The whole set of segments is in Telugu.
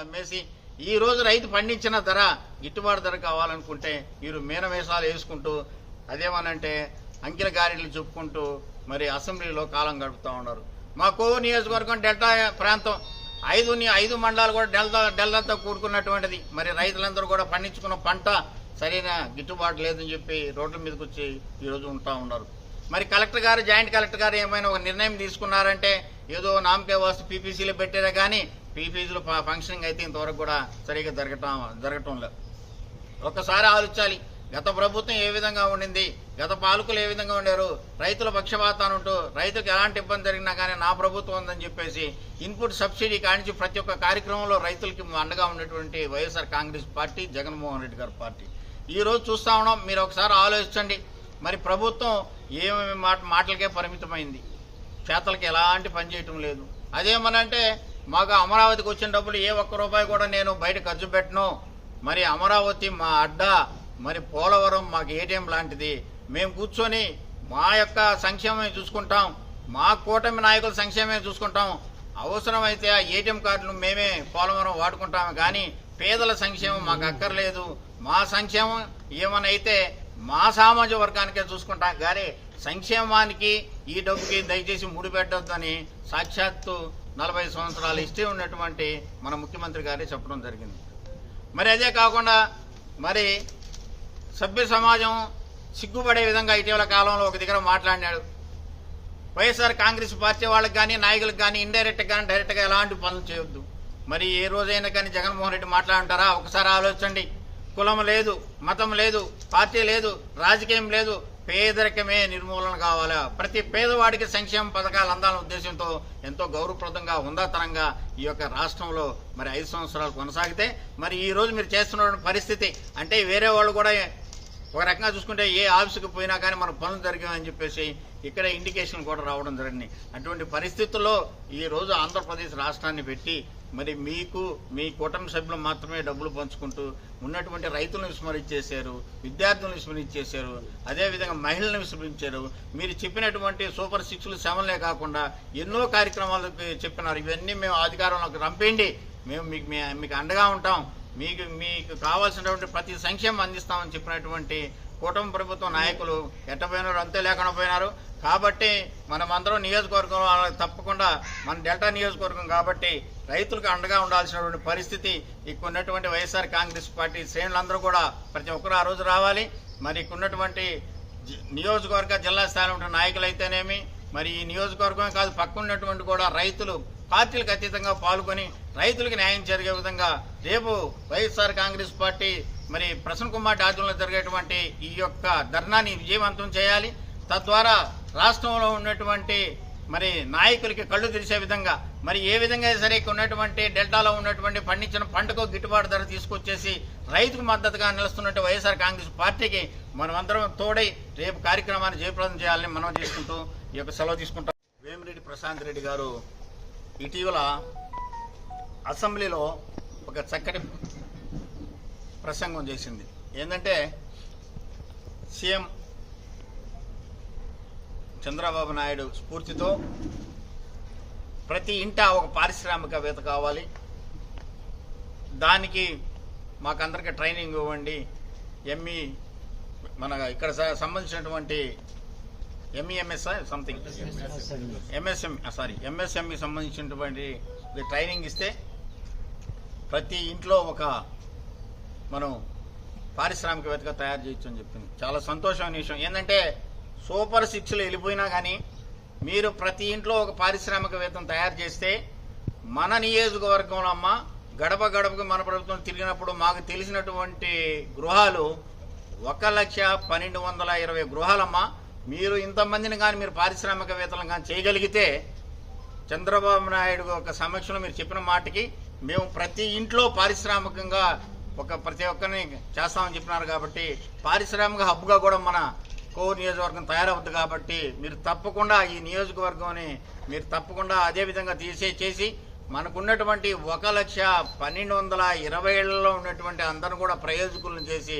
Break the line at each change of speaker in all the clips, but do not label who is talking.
అమ్మేసి ఈ రోజు రైతు పండించిన ధర గిట్టుబాటు ధర కావాలనుకుంటే వీరు మీనవేషాలు వేసుకుంటూ అదేమనంటే అంకిల గారెలు చెప్పుకుంటూ మరి అసెంబ్లీలో కాలం గడుపుతూ ఉన్నారు. మా కోవు నియోజకవర్గం డెల్టా ప్రాంతం ఐదు ని- ఐదు మండలాలు కూడా డెల్టా డెల్టాతో కూడుకున్నటువంటిది. మరి రైతులందరూ కూడా పండించుకున్న పంట సరైన గిట్టుబాటు లేదని చెప్పి రోడ్ల మీదకి వచ్చి ఈరోజు ఉంటా ఉన్నారు. మరి కలెక్టర్ గారు జాయింట్ కలెక్టర్ గారు ఏమైనా ఒక నిర్ణయం తీసుకున్నారంటే ఏదో నామకే వాస్తు పీపీసీలో పెట్టారే కానీ పీపీసీలు ఫంక్షనింగ్ అయితే ఇంతవరకు కూడా సరిగ్గా జరగటం జరగటం లేదు. ఒక్కసారి ఆలోచించాలి. గత ప్రభుత్వం ఏ విధంగా ఉండింది? గత పాలకులు ఏ విధంగా ఉండారు? రైతుల పక్షపాతాన్ని ఉంటూ రైతులకు ఎలాంటి ఇబ్బంది జరిగినా కానీ నా ప్రభుత్వం ఉందని చెప్పేసి ఇన్పుట్ సబ్సిడీ కానించి ప్రతి ఒక్క కార్యక్రమంలో రైతులకి అండగా ఉన్నటువంటి YSR Congress party Jaganmohan Reddy గారి పార్టీ. ఈరోజు చూస్తా ఉన్నాం. మీరు ఒకసారి ఆలోచించండి. మరి ప్రభుత్వం ఏమేమి మాట మాటలకే పరిమితమైంది? చేతలకి ఎలాంటి పని చేయటం లేదు. అదేమనంటే మాకు అమరావతికి వచ్చిన డబ్బులు ఏ ఒక్క రూపాయి కూడా నేను బయట ఖర్చు పెట్టను. మరి అమరావతి మా అడ్డా మరి పోలవరం మాకు ఏటీఎం లాంటిది. మేము కూర్చొని మా యొక్క సంక్షేమమే చూసుకుంటాం. మా కూటమి నాయకుల సంక్షేమమే చూసుకుంటాం. అవసరమైతే ఆ ఏటీఎం కార్డులు మేమే పోలవరం వాడుకుంటాము కానీ పేదల సంక్షేమం మాకు అక్కర్లేదు. మా సంక్షేమం ఏమనైతే మా సామాజిక వర్గానికే చూసుకుంటాం. కానీ సంక్షేమానికి ఈ డబ్బుకి దయచేసి ముడిపెట్టొద్దని సాక్షాత్తు నలభై సంవత్సరాలు ఇష్టే ఉన్నటువంటి మన ముఖ్యమంత్రి గారే చెప్పడం జరిగింది. మరి అదే కాకుండా మరి సభ్య సమాజం సిగ్గుపడే విధంగా ఇటీవల కాలంలో ఒక దగ్గర మాట్లాడినాడు. వైఎస్ఆర్ కాంగ్రెస్ పార్టీ వాళ్ళకి కానీ నాయకులకు కానీ ఇండైరెక్ట్గా కానీ డైరెక్ట్గా ఎలాంటి పనులు చేయొద్దు. మరి ఏ రోజైనా కానీ జగన్మోహన్ రెడ్డి మాట్లాడుంటారా? ఒకసారి ఆలోచించండి. కులం లేదు మతం లేదు పార్టీ లేదు రాజకీయం లేదు పేదరికమే నిర్మూలన కావాలా? ప్రతి పేదవాడికి సంక్షేమ పథకాలు అందాలనే ఉద్దేశంతో ఎంతో గౌరవప్రదంగా హుందాతనంగా ఈ యొక్క రాష్ట్రంలో మరి ఐదు సంవత్సరాలు కొనసాగితే మరి ఈ రోజు మీరు చేస్తున్న పరిస్థితి అంటే వేరే వాళ్ళు కూడా ఒక రకంగా చూసుకుంటే ఏ ఆఫీసుకి పోయినా కానీ మన పనులు జరిగామని చెప్పేసి ఇక్కడ ఇండికేషన్ కూడా రావడం జరిగింది. అటువంటి పరిస్థితుల్లో ఈ రోజు ఆంధ్రప్రదేశ్ రాష్ట్రాన్ని పెట్టి మరి మీకు మీ కుటుంబ సభ్యులు మాత్రమే డబ్బులు పంచుకుంటూ ఉన్నటువంటి రైతులను విస్మరించేశారు విద్యార్థులను విస్మరించేశారు అదేవిధంగా మహిళలను విస్మరించారు. మీరు చెప్పినటువంటి సూపర్ సిక్స్లు సెవెన్లే కాకుండా ఎన్నో కార్యక్రమాలు చెప్పినారు. ఇవన్నీ మేము అధికారంలోకి రంపేయండి. మేము మీకు మీకు అండగా ఉంటాం. మీకు మీకు కావాల్సినటువంటి ప్రతి సంక్షేమం అందిస్తామని చెప్పినటువంటి కూటమి ప్రభుత్వ నాయకులు ఎట్టపోయినారు అంతే లేకుండా పోయినారు. కాబట్టి మనమందరం నియోజకవర్గం తప్పకుండా మన డెల్టా నియోజకవర్గం కాబట్టి రైతులకు అండగా ఉండాల్సినటువంటి పరిస్థితి ఇక్కడ ఉన్నటువంటి వైఎస్ఆర్ కాంగ్రెస్ పార్టీ శ్రేణులందరూ కూడా ప్రతి ఒక్కరు ఆ రోజు రావాలి. మరి ఇక్కడ ఉన్నటువంటి జి- నియోజకవర్గ జిల్లా స్థాయిలో ఉన్న నాయకులైతేనేమి మరి ఈ నియోజకవర్గమే కాదు పక్కనున్నటువంటి కూడా రైతులు పార్టీలకు అతీతంగా పాల్గొని రైతులకు న్యాయం జరిగే విధంగా రేపు వైఎస్ఆర్ కాంగ్రెస్ పార్టీ మరి ప్రసన్న కుమార్ ఆధ్వర్యంలో జరిగేటువంటి ఈ యొక్క ధర్నాని విజయవంతం చేయాలి. తద్వారా రాష్ట్రంలో ఉన్నటువంటి మరి నాయకులకి కళ్ళు తెరిచే విధంగా మరి ఏ విధంగా సరే ఉన్నటువంటి డెల్టాలో ఉన్నటువంటి పండించిన పంటకు గిట్టుబాటు ధర తీసుకొచ్చేసి రైతుకు మద్దతుగా నిలుస్తున్నట్టు వైఎస్ఆర్ కాంగ్రెస్ పార్టీకి మనమందరం తోడై రేపు కార్యక్రమాన్ని జయప్రదం చేయాలని మనం చేసుకుంటూ ఈ యొక్క సెలవు తీసుకుంటాం. వేమిరెడ్డి ప్రశాంత్ రెడ్డి గారు ఇటీవల అసెంబ్లీలో ఒక చక్కటి ప్రసంగం చేసింది. ఏంటంటే సీఎం చంద్రబాబు నాయుడు స్ఫూర్తితో ప్రతి ఇంట ఒక పారిశ్రామికవేత్త కావాలి. దానికి మాకందరికీ ట్రైనింగ్ ఇవ్వండి. ఎంఈ మన ఇక్కడ సంబంధించినటువంటి MEMS something MSM sorry MSME సంబంధించినటువంటి ట్రైనింగ్ ఇస్తే ప్రతి ఇంట్లో ఒక మనం పారిశ్రామికవేత్తగా తయారు చేయొచ్చు అని చెప్పింది. చాలా సంతోషమైన విషయం. ఏంటంటే సూపర్ సిక్స్లో వెళ్ళిపోయినా కానీ మీరు ప్రతి ఇంట్లో ఒక పారిశ్రామికవేత్తను తయారు చేస్తే మన నియోజకవర్గంలో అమ్మ గడప గడపకు మన ప్రభుత్వం తిరిగినప్పుడు మాకు తెలిసినటువంటి గృహాలు ఒక లక్ష పన్నెండు వందల ఇరవై గృహాలమ్మా. మీరు ఇంతమందిని కానీ మీరు పారిశ్రామికవేత్తలను కానీ చేయగలిగితే చంద్రబాబు నాయుడు ఒక సమక్షంలో మీరు చెప్పిన మాటకి మేము ప్రతి ఇంట్లో పారిశ్రామికంగా ఒక ప్రతి ఒక్కరిని చేస్తామని చెప్పినారు కాబట్టి పారిశ్రామిక హబ్గా కూడా మన కోవూరు నియోజకవర్గం తయారవుద్ది కాబట్టి మీరు తప్పకుండా ఈ నియోజకవర్గంని మీరు తప్పకుండా అదే విధంగా తీసే చేసి మనకున్నటువంటి ఒక లక్ష పన్నెండు వందల ఇరవై ఏళ్ళలో ఉన్నటువంటి అందరిని కూడా ప్రయోజకులను చేసి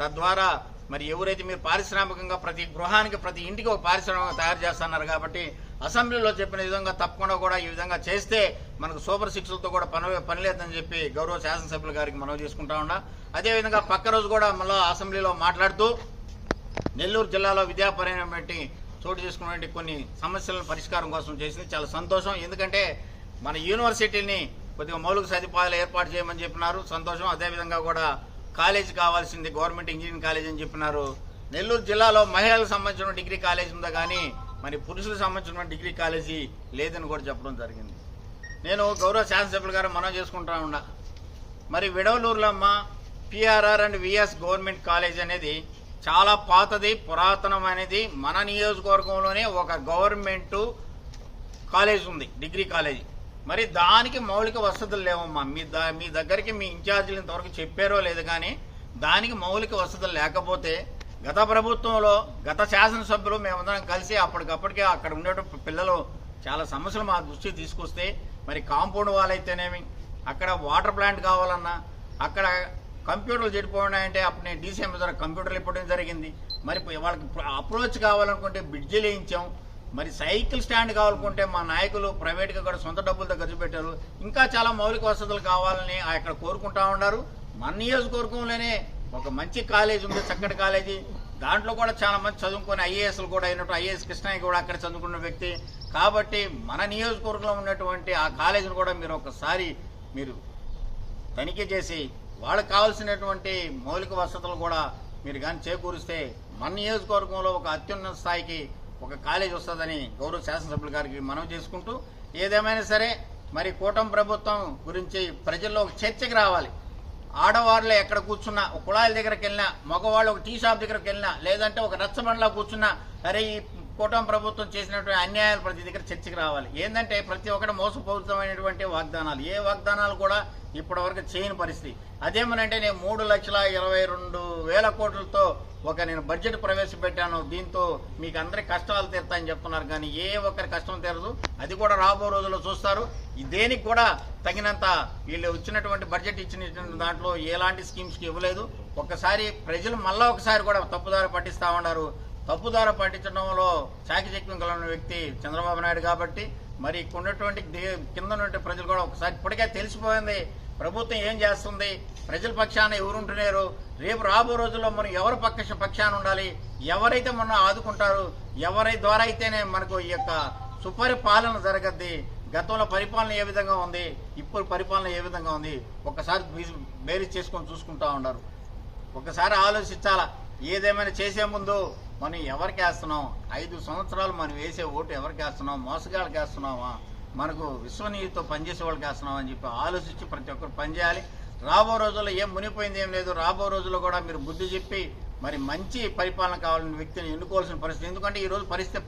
తద్వారా మరి ఎవరైతే మీరు పారిశ్రామికంగా ప్రతి గృహానికి ప్రతి ఇంటికి ఒక పారిశ్రామిక తయారు చేస్తున్నారు కాబట్టి అసెంబ్లీలో చెప్పిన విధంగా తప్పకుండా కూడా ఈ విధంగా చేస్తే మనకు సూపర్ సిక్స్లతో కూడా పని పనిలేదని చెప్పి గౌరవ శాసనసభ్యుల గారికి మనవి చేసుకుంటా ఉన్నా. అదేవిధంగా పక్క రోజు కూడా మళ్ళీ అసెంబ్లీలో మాట్లాడుతూ నెల్లూరు జిల్లాలో విద్యాపరమైన పెట్టి చోటు చేసుకున్నటువంటి కొన్ని సమస్యలను పరిష్కారం కోసం చేసింది. చాలా సంతోషం. ఎందుకంటే మన యూనివర్సిటీని కొద్దిగా మౌలిక సదుపాయాలు ఏర్పాటు చేయమని చెప్పినారు. సంతోషం. అదేవిధంగా కూడా కాలేజ్ కావాల్సింది గవర్నమెంట్ ఇంజనీరింగ్ కాలేజ్ అని చెప్పినారు. నెల్లూరు జిల్లాలో మహిళలకు సంబంధించిన డిగ్రీ కాలేజ్ ఉందా కానీ మరి పురుషులకు సంబంధించిన డిగ్రీ కాలేజీ లేదని కూడా చెప్పడం జరిగింది. నేను గౌరవ శాసనసభ్యులు గారు మనం చేసుకుంటా ఉన్నా. మరి విడవలూరులో అమ్మ PRR and VS government college అనేది చాలా పాతది పురాతనమైనది. మన నియోజకవర్గంలోనే ఒక గవర్నమెంటు కాలేజ్ ఉంది డిగ్రీ కాలేజ్. మరి దానికి మౌలిక వసతులు లేవమ్మా. మీ దా మీ దగ్గరికి మీ ఇన్ఛార్జీలు ఇంతవరకు చెప్పారో లేదు కానీ దానికి మౌలిక వసతులు లేకపోతే గత ప్రభుత్వంలో గత శాసనసభ్యులు మేమందరం కలిసి అప్పటికప్పటికే అక్కడ ఉండే పిల్లలు చాలా సమస్యలు మా దృష్టికి తీసుకొస్తే మరి కాంపౌండ్ వాల్ అయితేనేమి అక్కడ వాటర్ ప్లాంట్ కావాలన్నా అక్కడ కంప్యూటర్లు చెడిపోయినాయంటే అప్పుడు నేను డీసీఎం ద్వారా కంప్యూటర్లు ఇవ్వడం జరిగింది. మరి వాళ్ళకి అప్రోచ్ కావాలనుకుంటే బ్రిడ్జిలు వేయించాం మరి సైకిల్ స్టాండ్ కావాలనుకుంటే మా నాయకులు ప్రైవేట్గా కూడా సొంత డబ్బులతో ఖర్చు పెట్టారు. ఇంకా చాలా మౌలిక వసతులు కావాలని అక్కడ కోరుకుంటా ఉన్నారు. మన నియోజకవర్గంలోనే ఒక మంచి కాలేజ్ ఉంది చక్కటి కాలేజీ దాంట్లో కూడా చాలా మంది చదువుకుని ఐఏఎస్లు కూడా అయినట్టు ఐఏఎస్ కృష్ణయ్య కూడా అక్కడ చదువుకున్న వ్యక్తి. కాబట్టి మన నియోజకవర్గంలో ఉన్నటువంటి ఆ కాలేజీని కూడా మీరు ఒకసారి మీరు తనిఖీ చేసి వాళ్ళకి కావాల్సినటువంటి మౌలిక వసతులు కూడా మీరు కానీ చేకూరిస్తే మన నియోజకవర్గంలో ఒక అత్యున్నత స్థాయికి ఒక కాలేజ్ వస్తుందని గౌరవ శాసనసభ్యుల గారికి మనవి చేసుకుంటూ ఏదేమైనా సరే మరి కూటమి ప్రభుత్వం గురించి ప్రజల్లో ఒక చర్చకి రావాలి. ఆడవాళ్ళు ఎక్కడ కూర్చున్నా ఒక కుళాయిల దగ్గరికి వెళ్ళినా మగవాళ్ళు ఒక టీ షాప్ దగ్గరికి వెళ్ళినా లేదంటే ఒక రచ్చబండలో కూర్చున్నా అరే ఈ కూటమి ప్రభుత్వం చేసినటువంటి అన్యాయాలు ప్రతి దగ్గర చర్చకు రావాలి. ఏంటంటే ప్రతి ఒక్కటి మోసపూరితమైనటువంటి వాగ్దానాలు. ఏ వాగ్దానాలు కూడా ఇప్పటివరకు చేయని పరిస్థితి. అదేమనంటే నేను మూడు లక్షల ఇరవై రెండు వేల కోట్లతో ఒక నేను బడ్జెట్ ప్రవేశపెట్టాను. దీంతో మీకు అందరి కష్టాలు తీరుతాయని చెప్తున్నారు. కానీ ఏ ఒక్కరి కష్టం తీరదు. అది కూడా రాబో రోజుల్లో చూస్తారు. దేనికి కూడా తగినంత వీళ్ళు వచ్చినటువంటి బడ్జెట్ ఇచ్చిన దాంట్లో ఎలాంటి స్కీమ్స్కి ఇవ్వలేదు. ఒక్కసారి ప్రజలు మళ్ళా ఒకసారి కూడా తప్పుదారి పట్టిస్తా ఉన్నారు. తప్పుదార పట్టించడంలో చాకిచక్యం కలిగిన వ్యక్తి చంద్రబాబు నాయుడు కాబట్టి మరి ఇక్కడ ఉన్నటువంటి కింద ప్రజలు కూడా ఒకసారి ఇప్పటికే తెలిసిపోయింది. ప్రభుత్వం ఏం చేస్తుంది? ప్రజల పక్షాన ఎవరుంటున్నారు? రేపు రాబో రోజుల్లో మనం ఎవరి పక్ష పక్షాన ఉండాలి? ఎవరైతే మనం ఆదుకుంటారు? ఎవరి ద్వారా అయితేనే మనకు ఈ యొక్క సుపరిపాలన జరగద్ది? గతంలో పరిపాలన ఏ విధంగా ఉంది? ఇప్పుడు పరిపాలన ఏ విధంగా ఉంది? ఒక్కసారి బేరీజ్ చేసుకొని చూసుకుంటా ఉన్నారు. ఒకసారి ఆలోచించాలా? ఏదేమైనా చేసే ముందు మనం ఎవరికి వేస్తున్నాం? ఐదు సంవత్సరాలు మనం వేసే ఓటు ఎవరికి వేస్తున్నాం? మోసగాళ్ళకి వేస్తున్నామా? మనకు విశ్వనీయతో పనిచేసే వాళ్ళకి వేస్తున్నాం అని చెప్పి ఆలోచించి ప్రతి ఒక్కరు పనిచేయాలి రాబో రోజుల్లో ఏం మునిపోయింది ఏం లేదు. రాబో రోజుల్లో కూడా మీరు బుద్ధి చెప్పి మరి మంచి పరిపాలన కావాలని వ్యక్తిని ఎన్నుకోవాల్సిన పరిస్థితి. ఎందుకంటే ఈ రోజు పరిస్థితి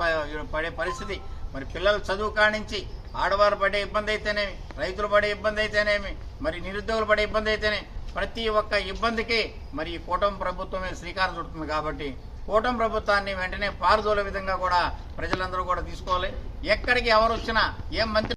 పడే పరిస్థితి మరి పిల్లలు చదువు కానించి ఆడవారు పడే ఇబ్బంది అయితేనేమి రైతులు పడే ఇబ్బంది అయితేనేమి మరి నిరుద్యోగులు పడే ఇబ్బంది అయితేనే ప్రతి ఒక్క ఇబ్బందికి మరి ఈ కూటమి ప్రభుత్వమే శ్రీకారం చుడుతుంది కాబట్టి కూటమి ప్రభుత్వాన్ని వెంటనే పారుదోలే విధంగా కూడా ప్రజలందరూ కూడా తీసుకోవాలి. ఎక్కడికి ఎవరు వచ్చినా ఏం మంత్రి